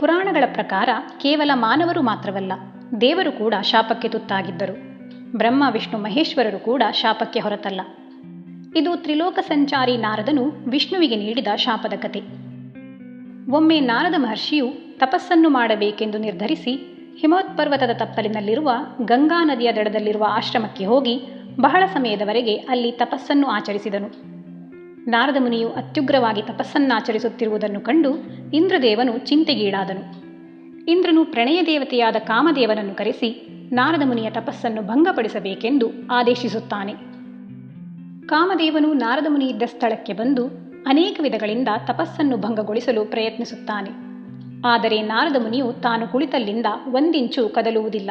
ಪುರಾಣಗಳ ಪ್ರಕಾರ ಕೇವಲ ಮಾನವರು ಮಾತ್ರವಲ್ಲ, ದೇವರು ಕೂಡ ಶಾಪಕ್ಕೆ ತುತ್ತಾಗಿದ್ದರು. ಬ್ರಹ್ಮ, ವಿಷ್ಣು, ಮಹೇಶ್ವರರು ಕೂಡ ಶಾಪಕ್ಕೆ ಹೊರತಲ್ಲ. ಇದು ತ್ರಿಲೋಕ ಸಂಚಾರಿ ನಾರದನು ವಿಷ್ಣುವಿಗೆ ನೀಡಿದ ಶಾಪದ ಕತೆ. ಒಮ್ಮೆ ನಾರದ ಮಹರ್ಷಿಯು ತಪಸ್ಸನ್ನು ಮಾಡಬೇಕೆಂದು ನಿರ್ಧರಿಸಿ ಹಿಮೋತ್ಪರ್ವತದ ತಪ್ಪಲಿನಲ್ಲಿರುವ ಗಂಗಾ ನದಿಯ ದಡದಲ್ಲಿರುವ ಆಶ್ರಮಕ್ಕೆ ಹೋಗಿ ಬಹಳ ಸಮಯದವರೆಗೆ ಅಲ್ಲಿ ತಪಸ್ಸನ್ನು ಆಚರಿಸಿದನು. ನಾರದ ಮುನಿಯು ಅತ್ಯುಗ್ರವಾಗಿ ತಪಸ್ಸನ್ನಾಚರಿಸುತ್ತಿರುವುದನ್ನು ಕಂಡು ಇಂದ್ರದೇವನು ಚಿಂತೆಗೀಡಾದನು. ಇಂದ್ರನು ಪ್ರಣಯ ದೇವತೆಯಾದ ಕಾಮದೇವನನ್ನು ಕರೆಸಿ ನಾರದ ಮುನಿಯ ತಪಸ್ಸನ್ನು ಭಂಗಪಡಿಸಬೇಕೆಂದು ಆದೇಶಿಸುತ್ತಾನೆ. ಕಾಮದೇವನು ನಾರದ ಮುನಿ ಇದ್ದ ಸ್ಥಳಕ್ಕೆ ಬಂದು ಅನೇಕ ವಿಧಗಳಿಂದ ತಪಸ್ಸನ್ನು ಭಂಗಗೊಳಿಸಲು ಪ್ರಯತ್ನಿಸುತ್ತಾನೆ. ಆದರೆ ನಾರದ ಮುನಿಯು ತಾನು ಕುಳಿತಲ್ಲಿಂದ ಒಂದಿಂಚು ಕದಲುವುದಿಲ್ಲ,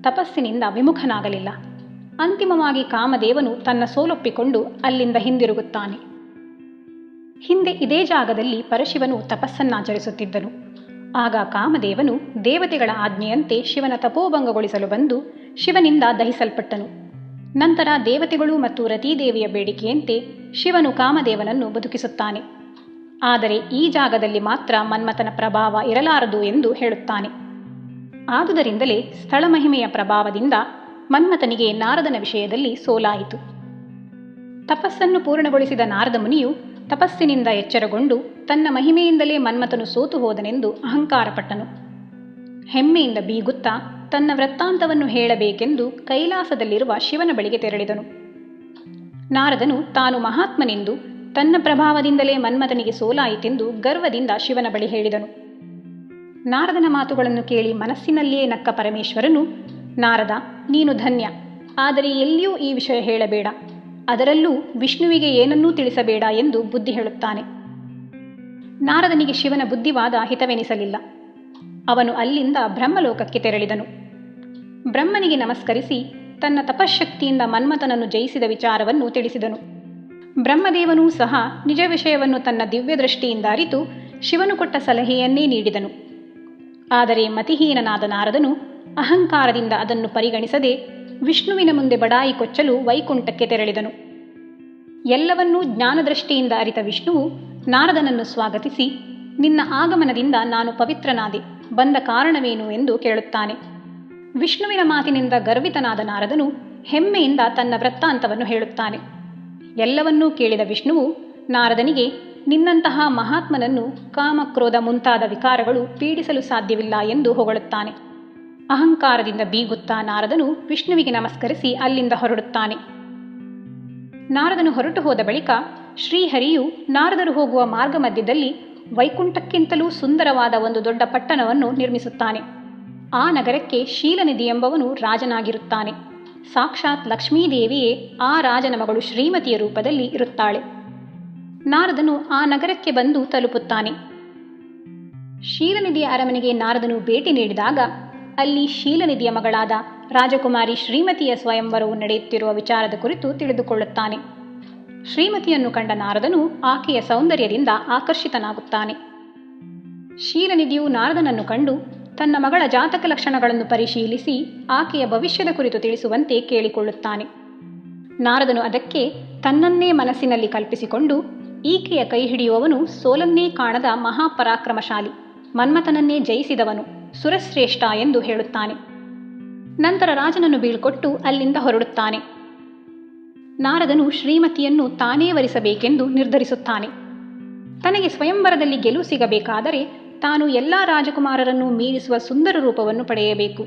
ತಪಸ್ಸಿನಿಂದ ವಿಮುಖನಾಗಲಿಲ್ಲ. ಅಂತಿಮವಾಗಿ ಕಾಮದೇವನು ತನ್ನ ಸೋಲೊಪ್ಪಿಕೊಂಡು ಅಲ್ಲಿಂದ ಹಿಂದಿರುಗುತ್ತಾನೆ. ಹಿಂದೆ ಇದೇ ಜಾಗದಲ್ಲಿ ಪರಶಿವನು ತಪಸ್ಸನ್ನಾಚರಿಸುತ್ತಿದ್ದನು ಆಗ ಕಾಮದೇವನು ದೇವತೆಗಳ ಆಜ್ಞೆಯಂತೆ ಶಿವನ ತಪೋಭಂಗಗೊಳಿಸಲು ಬಂದು ಶಿವನಿಂದ ದಹಿಸಲ್ಪಟ್ಟನು. ನಂತರ ದೇವತೆಗಳು ಮತ್ತು ರತೀದೇವಿಯ ಬೇಡಿಕೆಯಂತೆ ಶಿವನು ಕಾಮದೇವನನ್ನು ಬದುಕಿಸುತ್ತಾನೆ. ಆದರೆ ಈ ಜಾಗದಲ್ಲಿ ಮಾತ್ರ ಮನ್ಮಥನ ಪ್ರಭಾವ ಇರಲಾರದು ಎಂದು ಹೇಳುತ್ತಾನೆ. ಆದುದರಿಂದಲೇ ಸ್ಥಳ ಮಹಿಮೆಯ ಪ್ರಭಾವದಿಂದ ಮನ್ಮಥನಿಗೆ ನಾರದನ ವಿಷಯದಲ್ಲಿ ಸೋಲಾಯಿತು. ತಪಸ್ಸನ್ನು ಪೂರ್ಣಗೊಳಿಸಿದ ನಾರದ ಮುನಿಯು ತಪಸ್ಸಿನಿಂದ ಎಚ್ಚರಗೊಂಡು ತನ್ನ ಮಹಿಮೆಯಿಂದಲೇ ಮನ್ಮಥನು ಸೋತು ಹೋದನೆಂದು ಅಹಂಕಾರಪಟ್ಟನು ಹೆಮ್ಮೆಯಿಂದ ಬೀಗುತ್ತಾ ತನ್ನ ವೃತ್ತಾಂತವನ್ನು ಹೇಳಬೇಕೆಂದು ಕೈಲಾಸದಲ್ಲಿರುವ ಶಿವನ ಬಳಿಗೆ ತೆರಳಿದನು. ನಾರದನು ತಾನು ಮಹಾತ್ಮನೆಂದು ತನ್ನ ಪ್ರಭಾವದಿಂದಲೇ ಮನ್ಮಥನಿಗೆ ಸೋಲಾಯಿತೆಂದು ಗರ್ವದಿಂದ ಶಿವನ ಬಳಿ ಹೇಳಿದನು. ನಾರದನ ಮಾತುಗಳನ್ನು ಕೇಳಿ ಮನಸ್ಸಿನಲ್ಲಿಯೇ ನಕ್ಕ ಪರಮೇಶ್ವರನು, ನಾರದ, ನೀನು ಧನ್ಯ, ಆದರೆ ಎಲ್ಲಿಯೂ ಈ ವಿಷಯ ಹೇಳಬೇಡ. ಅದರಲ್ಲೂ ವಿಷ್ಣುವಿಗೆ ಏನನ್ನೂ ತಿಳಿಸಬೇಡ ಎಂದು ಬುದ್ಧಿ ಹೇಳುತ್ತಾನೆ. ನಾರದನಿಗೆ ಶಿವನ ಬುದ್ಧಿವಾದ ಹಿತವೆನಿಸಲಿಲ್ಲ. ಅವನು ಅಲ್ಲಿಂದ ಬ್ರಹ್ಮಲೋಕಕ್ಕೆ ತೆರಳಿದನು. ಬ್ರಹ್ಮನಿಗೆ ನಮಸ್ಕರಿಸಿ ತನ್ನ ತಪಶ್ಶಕ್ತಿಯಿಂದ ಮನ್ಮಥನನ್ನು ಜಯಿಸಿದ ವಿಚಾರವನ್ನು ತಿಳಿಸಿದನು. ಬ್ರಹ್ಮದೇವನೂ ಸಹ ನಿಜ ವಿಷಯವನ್ನು ತನ್ನ ದಿವ್ಯದೃಷ್ಟಿಯಿಂದ ಅರಿತು ಶಿವನು ಕೊಟ್ಟ ಸಲಹೆಯನ್ನೇ ನೀಡಿದನು. ಆದರೆ ಮತಿಹೀನನಾದ ನಾರದನು ಅಹಂಕಾರದಿಂದ ಅದನ್ನು ಪರಿಗಣಿಸದೆ ವಿಷ್ಣುವಿನ ಮುಂದೆ ಬಡಾಯಿ ಕೊಚ್ಚಲು ವೈಕುಂಠಕ್ಕೆ ತೆರಳಿದನು. ಎಲ್ಲವನ್ನೂ ಜ್ಞಾನದೃಷ್ಟಿಯಿಂದ ಅರಿತ ವಿಷ್ಣುವು ನಾರದನನ್ನು ಸ್ವಾಗತಿಸಿ, ನಿನ್ನ ಆಗಮನದಿಂದ ನಾನು ಪವಿತ್ರನಾದೆ, ಬಂದ ಕಾರಣವೇನು ಎಂದು ಕೇಳುತ್ತಾನೆ. ವಿಷ್ಣುವಿನ ಮಾತಿನಿಂದ ಗರ್ವಿತನಾದ ನಾರದನು ಹೆಮ್ಮೆಯಿಂದ ತನ್ನ ವೃತ್ತಾಂತವನ್ನು ಹೇಳುತ್ತಾನೆ. ಎಲ್ಲವನ್ನೂ ಕೇಳಿದ ವಿಷ್ಣುವು ನಾರದನಿಗೆ, ನಿನ್ನಂತಹ ಮಹಾತ್ಮನನ್ನು ಕಾಮಕ್ರೋಧ ಮುಂತಾದ ವಿಕಾರಗಳು ಪೀಡಿಸಲು ಸಾಧ್ಯವಿಲ್ಲ ಎಂದು ಹೊಗಳುತ್ತಾನೆ. ಅಹಂಕಾರದಿಂದ ಬೀಗುತ್ತಾ ನಾರದನು ವಿಷ್ಣುವಿಗೆ ನಮಸ್ಕರಿಸಿ ಅಲ್ಲಿಂದ ಹೊರಡುತ್ತಾನೆ. ನಾರದನು ಹೊರಟು ಹೋದ ಬಳಿಕ ಶ್ರೀಹರಿಯು ನಾರದರು ಹೋಗುವ ಮಾರ್ಗ ಮಧ್ಯದಲ್ಲಿ ವೈಕುಂಠಕ್ಕಿಂತಲೂ ಸುಂದರವಾದ ಒಂದು ದೊಡ್ಡ ಪಟ್ಟಣವನ್ನು ನಿರ್ಮಿಸುತ್ತಾನೆ. ಆ ನಗರಕ್ಕೆ ಶೀಲನಿಧಿ ಎಂಬವನು ರಾಜನಾಗಿರುತ್ತಾನೆ. ಸಾಕ್ಷಾತ್ ಲಕ್ಷ್ಮೀದೇವಿಯೇ ಆ ರಾಜನ ಮಗಳು ಶ್ರೀಮತಿಯ ರೂಪದಲ್ಲಿ ಇರುತ್ತಾಳೆ. ನಾರದನು ಆ ನಗರಕ್ಕೆ ಬಂದು ತಲುಪುತ್ತಾನೆ. ಶೀಲನಿಧಿಯ ಅರಮನೆಗೆ ನಾರದನು ಭೇಟಿ ನೀಡಿದಾಗ ಅಲ್ಲಿ ಶೀಲನಿಧಿಯ ಮಗಳಾದ ರಾಜಕುಮಾರಿ ಶ್ರೀಮತಿಯ ಸ್ವಯಂವರವು ನಡೆಯುತ್ತಿರುವ ವಿಚಾರದ ಕುರಿತು ತಿಳಿದುಕೊಳ್ಳುತ್ತಾನೆ. ಶ್ರೀಮತಿಯನ್ನು ಕಂಡ ನಾರದನು ಆಕೆಯ ಸೌಂದರ್ಯದಿಂದ ಆಕರ್ಷಿತನಾಗುತ್ತಾನೆ. ಶೀಲನಿಧಿಯು ನಾರದನನ್ನು ಕಂಡು ತನ್ನ ಮಗಳ ಜಾತಕ ಲಕ್ಷಣಗಳನ್ನು ಪರಿಶೀಲಿಸಿ ಆಕೆಯ ಭವಿಷ್ಯದ ಕುರಿತು ತಿಳಿಸುವಂತೆ ಕೇಳಿಕೊಳ್ಳುತ್ತಾನೆ. ನಾರದನು ಅದಕ್ಕೆ ತನ್ನನ್ನೇ ಮನಸ್ಸಿನಲ್ಲಿ ಕಲ್ಪಿಸಿಕೊಂಡು ಈಕೆಯ ಕೈ ಹಿಡಿಯುವವನು ಸೋಲನ್ನೇ ಕಾಣದ ಮಹಾಪರಾಕ್ರಮಶಾಲಿ, ಮನ್ಮಥನನ್ನೇ ಜಯಿಸಿದವನು. ಸುರಶ್ರೇಷ್ಠ ಎಂದು ಹೇಳುತ್ತಾನೆ. ನಂತರ ರಾಜನನ್ನು ಬೀಳ್ಕೊಟ್ಟು ಅಲ್ಲಿಂದ ಹೊರಡುತ್ತಾನೆ. ನಾರದನು ಶ್ರೀಮತಿಯನ್ನು ತಾನೇ ವರಿಸಬೇಕೆಂದು ನಿರ್ಧರಿಸುತ್ತಾನೆ. ತನಗೆ ಸ್ವಯಂವರದಲ್ಲಿ ಗೆಲುವು ಸಿಗಬೇಕಾದರೆ ತಾನು ಎಲ್ಲ ರಾಜಕುಮಾರರನ್ನು ಮೀರಿಸುವ ಸುಂದರ ರೂಪವನ್ನು ಪಡೆಯಬೇಕು.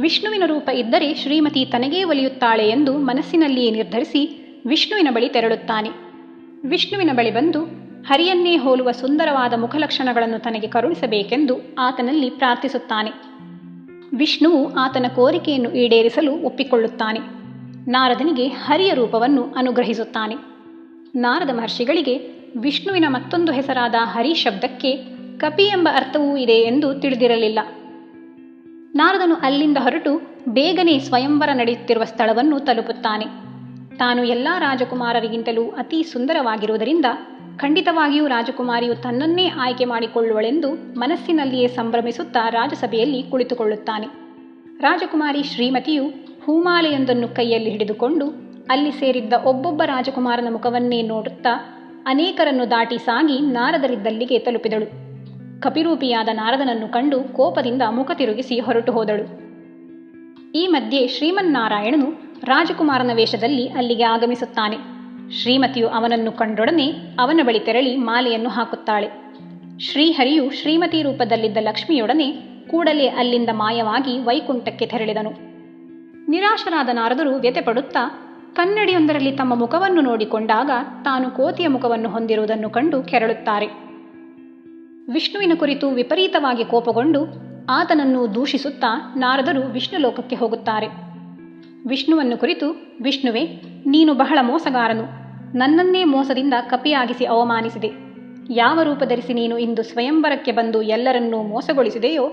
ವಿಷ್ಣುವಿನ ರೂಪ ಇದ್ದರೆ ಶ್ರೀಮತಿ ತನಗೇ ಒಲಿಯುತ್ತಾಳೆ ಎಂದು ಮನಸ್ಸಿನಲ್ಲಿಯೇ ನಿರ್ಧರಿಸಿ ವಿಷ್ಣುವಿನ ಬಳಿ ತೆರಳುತ್ತಾನೆ. ವಿಷ್ಣುವಿನ ಬಳಿ ಬಂದು ಹರಿಯನ್ನೇ ಹೋಲುವ ಸುಂದರವಾದ ಮುಖಲಕ್ಷಣಗಳನ್ನು ತನಗೆ ಕರುಣಿಸಬೇಕೆಂದು ಆತನಲ್ಲಿ ಪ್ರಾರ್ಥಿಸುತ್ತಾನೆ. ವಿಷ್ಣುವು ಆತನ ಕೋರಿಕೆಯನ್ನು ಈಡೇರಿಸಲು ಒಪ್ಪಿಕೊಳ್ಳುತ್ತಾನೆ. ನಾರದನಿಗೆ ಹರಿಯ ರೂಪವನ್ನು ಅನುಗ್ರಹಿಸುತ್ತಾನೆ. ನಾರದ ಮಹರ್ಷಿಗಳಿಗೆ ವಿಷ್ಣುವಿನ ಮತ್ತೊಂದು ಹೆಸರಾದ ಹರಿ ಶಬ್ದಕ್ಕೆ ಕಪಿ ಎಂಬ ಅರ್ಥವೂ ಇದೆ ಎಂದು ತಿಳಿದಿರಲಿಲ್ಲ. ನಾರದನು ಅಲ್ಲಿಂದ ಹೊರಟು ಬೇಗನೆ ಸ್ವಯಂವರ ನಡೆಯುತ್ತಿರುವ ಸ್ಥಳವನ್ನು ತಲುಪುತ್ತಾನೆ. ತಾನು ಎಲ್ಲ ರಾಜಕುಮಾರರಿಗಿಂತಲೂ ಅತಿ ಸುಂದರವಾಗಿರುವುದರಿಂದ ಖಂಡಿತವಾಗಿಯೂ ರಾಜಕುಮಾರಿಯು ತನ್ನನ್ನೇ ಆಯ್ಕೆ ಮಾಡಿಕೊಳ್ಳುವಳೆಂದು ಮನಸ್ಸಿನಲ್ಲಿಯೇ ಸಂಭ್ರಮಿಸುತ್ತಾ ರಾಜಸಭೆಯಲ್ಲಿ ಕುಳಿತುಕೊಳ್ಳುತ್ತಾನೆ. ರಾಜಕುಮಾರಿ ಶ್ರೀಮತಿಯು ಹೂಮಾಲೆಯೊಂದನ್ನು ಕೈಯಲ್ಲಿ ಹಿಡಿದುಕೊಂಡು ಅಲ್ಲಿ ಸೇರಿದ್ದ ಒಬ್ಬೊಬ್ಬ ರಾಜಕುಮಾರನ ಮುಖವನ್ನೇ ನೋಡುತ್ತಾ ಅನೇಕರನ್ನು ದಾಟಿ ಸಾಗಿ ನಾರದರಿದ್ದಲ್ಲಿಗೆ ತಲುಪಿದಳು. ಕಪಿರೂಪಿಯಾದ ನಾರದನನ್ನು ಕಂಡು ಕೋಪದಿಂದ ಮುಖ ತಿರುಗಿಸಿ ಹೊರಟು ಹೋದಳು. ಈ ಮಧ್ಯೆ ಶ್ರೀಮನ್ನಾರಾಯಣನು ರಾಜಕುಮಾರನ ವೇಷದಲ್ಲಿ ಅಲ್ಲಿಗೆ ಆಗಮಿಸುತ್ತಾನೆ. ಶ್ರೀಮತಿಯು ಅವನನ್ನು ಕಂಡೊಡನೆ ಅವನ ಬಳಿ ತೆರಳಿ ಮಾಲೆಯನ್ನು ಹಾಕುತ್ತಾಳೆ. ಶ್ರೀಹರಿಯು ಶ್ರೀಮತಿ ರೂಪದಲ್ಲಿದ್ದ ಲಕ್ಷ್ಮಿಯೊಡನೆ ಕೂಡಲೇ ಅಲ್ಲಿಂದ ಮಾಯವಾಗಿ ವೈಕುಂಠಕ್ಕೆ ತೆರಳಿದನು. ನಿರಾಶರಾದ ನಾರದರು ವ್ಯತೆಪಡುತ್ತಾ ಕನ್ನಡಿಯೊಂದರಲ್ಲಿ ತಮ್ಮ ಮುಖವನ್ನು ನೋಡಿಕೊಂಡಾಗ ತಾನು ಕೋತಿಯ ಮುಖವನ್ನು ಹೊಂದಿರುವುದನ್ನು ಕಂಡು ಕೆರಳುತ್ತಾರೆ. ವಿಷ್ಣುವಿನ ಕುರಿತು ವಿಪರೀತವಾಗಿ ಕೋಪಗೊಂಡು ಆತನನ್ನು ದೂಷಿಸುತ್ತಾ ನಾರದರು ವಿಷ್ಣು ಲೋಕಕ್ಕೆ ಹೋಗುತ್ತಾರೆ. ವಿಷ್ಣುವನ್ನು ಕುರಿತು, ವಿಷ್ಣುವೆ, ನೀನು ಬಹಳ ಮೋಸಗಾರನು. ನನ್ನನ್ನೇ ಮೋಸದಿಂದ ಕಪಿಯಾಗಿಸಿ ಅವಮಾನಿಸಿದೆ. ಯಾವ ರೂಪ ಧರಿಸಿ ನೀನು ಇಂದು ಸ್ವಯಂವರಕ್ಕೆ ಬಂದು ಎಲ್ಲರನ್ನೂ ಮೋಸಗೊಳಿಸಿದೆಯೋ,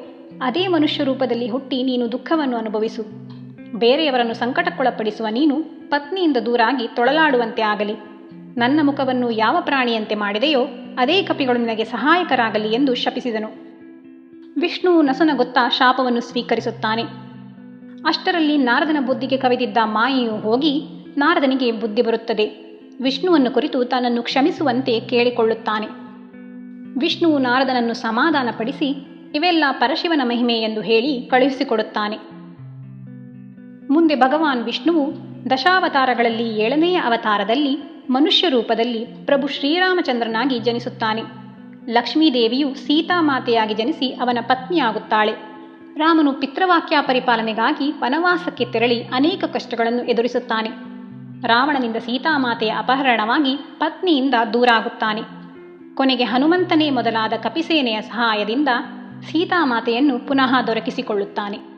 ಅದೇ ಮನುಷ್ಯ ರೂಪದಲ್ಲಿ ಹುಟ್ಟಿ ನೀನು ದುಃಖವನ್ನು ಅನುಭವಿಸು. ಬೇರೆಯವರನ್ನು ಸಂಕಟಕ್ಕೊಳಪಡಿಸುವ ನೀನು ಪತ್ನಿಯಿಂದ ದೂರಾಗಿ ತೊಳಲಾಡುವಂತೆ ಆಗಲಿ. ನನ್ನ ಮುಖವನ್ನು ಯಾವ ಪ್ರಾಣಿಯಂತೆ ಮಾಡಿದೆಯೋ, ಅದೇ ಕಪಿಗಳು ನಿನಗೆ ಸಹಾಯಕರಾಗಲಿ ಎಂದು ಶಪಿಸಿದನು. ವಿಷ್ಣು ನಸುನಗುತ್ತಾ ಶಾಪವನ್ನು ಸ್ವೀಕರಿಸುತ್ತಾನೆ. ಅಷ್ಟರಲ್ಲಿ ನಾರದನ ಬುದ್ಧಿಗೆ ಕವಿದಿದ್ದ ಮಾಯೆಯು ಹೋಗಿ ನಾರದನಿಗೆ ಬುದ್ಧಿ ಬರುತ್ತದೆ. ವಿಷ್ಣುವನ್ನು ಕುರಿತು ತನ್ನನ್ನು ಕ್ಷಮಿಸುವಂತೆ ಕೇಳಿಕೊಳ್ಳುತ್ತಾನೆ. ವಿಷ್ಣುವು ನಾರದನನ್ನು ಸಮಾಧಾನಪಡಿಸಿ, ಇವೆಲ್ಲ ಪರಶಿವನ ಮಹಿಮೆ ಎಂದು ಹೇಳಿ ಕಳುಹಿಸಿಕೊಡುತ್ತಾನೆ. ಮುಂದೆ ಭಗವಾನ್ ವಿಷ್ಣುವು ದಶಾವತಾರಗಳಲ್ಲಿ ಏಳನೆಯ ಅವತಾರದಲ್ಲಿ ಮನುಷ್ಯ ರೂಪದಲ್ಲಿ ಪ್ರಭು ಶ್ರೀರಾಮಚಂದ್ರನಾಗಿ ಜನಿಸುತ್ತಾನೆ. ಲಕ್ಷ್ಮೀದೇವಿಯು ಸೀತಾಮಾತೆಯಾಗಿ ಜನಿಸಿ ಅವನ ಪತ್ನಿಯಾಗುತ್ತಾಳೆ. ರಾಮನು ಪಿತೃವಾಕ್ಯ ಪರಿಪಾಲನೆಗಾಗಿ ವನವಾಸಕ್ಕೆ ತೆರಳಿ ಅನೇಕ ಕಷ್ಟಗಳನ್ನು ಎದುರಿಸುತ್ತಾನೆ. ರಾವಣನಿಂದ ಸೀತಾಮಾತೆಯ ಅಪಹರಣವಾಗಿ ಪತ್ನಿಯಿಂದ ದೂರಾಗುತ್ತಾನೆ. ಕೊನೆಗೆ ಹನುಮಂತನೇ ಮೊದಲಾದ ಕಪಿಸೇನೆಯ ಸಹಾಯದಿಂದ ಸೀತಾಮಾತೆಯನ್ನು ಪುನಃ ದೊರಕಿಸಿಕೊಳ್ಳುತ್ತಾನೆ.